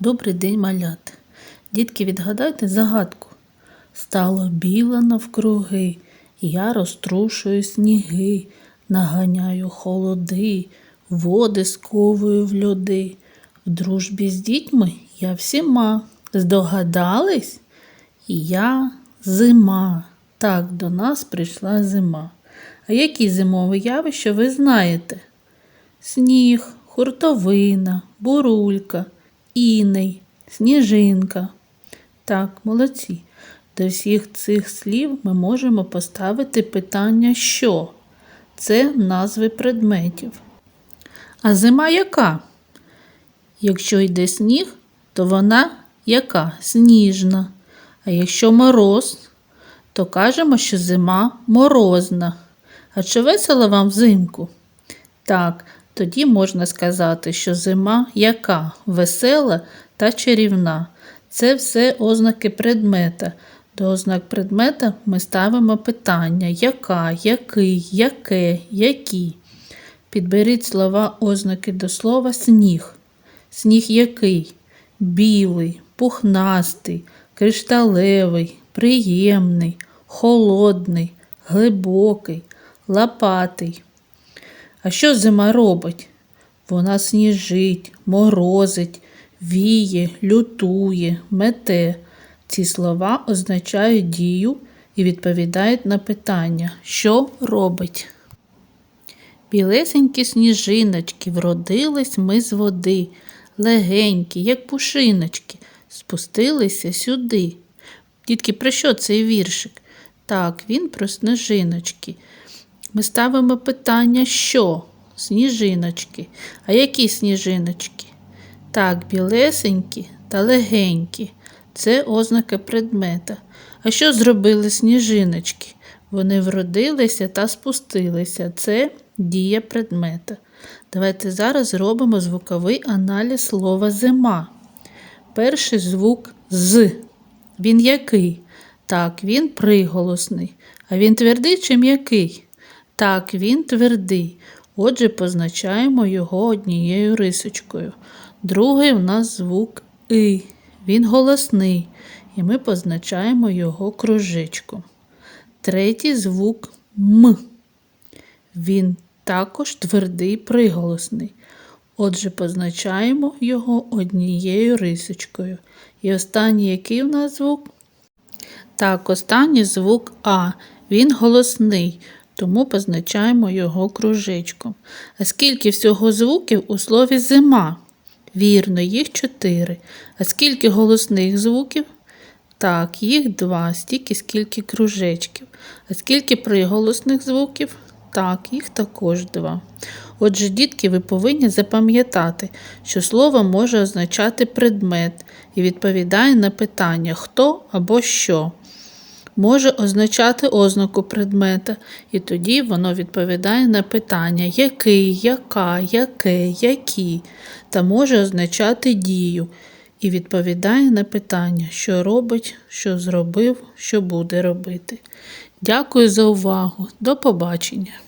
Добрий день, малята. Дітки, відгадайте загадку. Стало біло навкруги, я розтрушую сніги, наганяю холоди, води сковую в льоди. В дружбі з дітьми я всіма. Здогадались? Я зима. Так, до нас прийшла зима. А які зимові явища ви знаєте? Сніг, хуртовина, бурулька, іней, сніжинка. Так, молодці. До всіх цих слів ми можемо поставити питання що? Це назви предметів. А зима яка? Якщо йде сніг, то вона яка? Сніжна. А якщо мороз, то кажемо, що зима морозна. А чи весело вам взимку? Так, тоді можна сказати, що зима яка? Весела та чарівна. Це все ознаки предмета. До ознак предмета ми ставимо питання яка, який, яке, які. Підберіть слова ознаки до слова сніг. Сніг який? Білий, пухнастий, кришталевий, приємний, холодний, глибокий, лопатий. А що зима робить? Вона сніжить, морозить, віє, лютує, мете. Ці слова означають дію і відповідають на питання, що робить. Білесенькі сніжиночки, вродились ми з води, легенькі, як пушиночки, спустилися сюди. Дітки, про що цей віршик? Так, він про сніжиночки. Ми ставимо питання, що? Сніжиночки. А які сніжиночки? Так, білесенькі та легенькі. Це ознака предмета. А що зробили сніжиночки? Вони вродилися та спустилися. Це дія предмета. Давайте зараз зробимо звуковий аналіз слова зима. Перший звук з. Він який? Так, він приголосний. А він твердий чи м'який? Так, він твердий. Отже, позначаємо його однією рисочкою. Другий у нас звук И. Він голосний, і ми позначаємо його кружечком. Третій звук М. Він також твердий приголосний. Отже, позначаємо його однією рисочкою. І останній який у нас звук? Так, останній звук А. Він голосний, тому позначаємо його кружечком. А скільки всього звуків у слові зима? Вірно, їх чотири. А скільки голосних звуків? Так, їх два, стільки, скільки кружечків. А скільки приголосних звуків? Так, їх також два. Отже, дітки, ви повинні запам'ятати, що слово може означати предмет і відповідає на питання хто або що. Може означати ознаку предмета, і тоді воно відповідає на питання який, яка, яке, які, та може означати дію і відповідає на питання, що робить, що зробив, що буде робити. Дякую за увагу. До побачення!